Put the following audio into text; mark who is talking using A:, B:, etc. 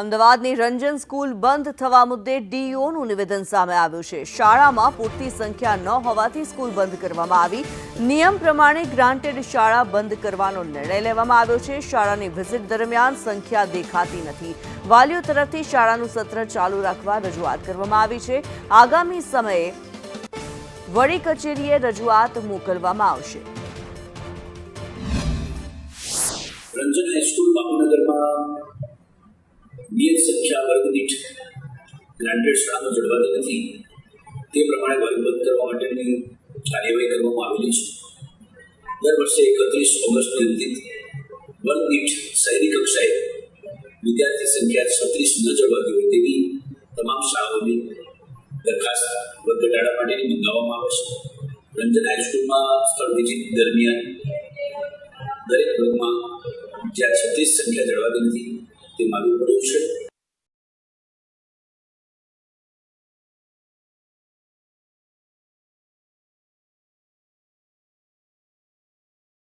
A: અમદાવાદની રંજન સ્કૂલ બંધ થવા મુદ્દે ડીઈઓનું નિવેદન સામે આવ્યું છે. શાળામાં પૂરતી સંખ્યા ન હોવાથી સ્કૂલ બંધ કરવામાં આવી. નિયમ પ્રમાણે ગ્રાન્ટેડ શાળા બંધ કરવાનો નિર્ણય લેવામાં આવ્યો છે. શાળાની વિઝિટ દરમિયાન સંખ્યા દેખાતી નથી. વાલીઓ તરફથી શાળાનું સત્ર ચાલુ રાખવા રજૂઆત કરવામાં આવી છે. આગામી સમયે વડી કચેરીએ રજૂઆત મોકલવામાં આવશે.
B: રંજન હાઈસ્કૂલ બાપુનગરમાં નિયત સંખ્યા વર્ગ દીઠ ગ્રાન્ટેડ શાળાઓ જળવાતી નથી. તે પ્રમાણે વર્ગ કરવા માટેની કાર્યવાહી કરવામાં આવેલી છે. દર વર્ષે એકત્રીસ ઓગસ્ટને અંતિમ વર્ગ દીઠ શહેરી કક્ષાએ વિદ્યાર્થી સંખ્યા છત્રીસ ન જળવાતી હોય તેવી તમામ શાળાઓની દરખાસ્ત વર્ગ ઘટાડા માટેની નોંધાવવામાં આવે છે. રંજન હાઈસ્કૂલમાં સ્થળ વિઝિટ દરમિયાન દરેક વર્ગમાં જ્યાં છત્રીસ સંખ્યા જળવાતી નથી તે માલુમ પડ્યું છે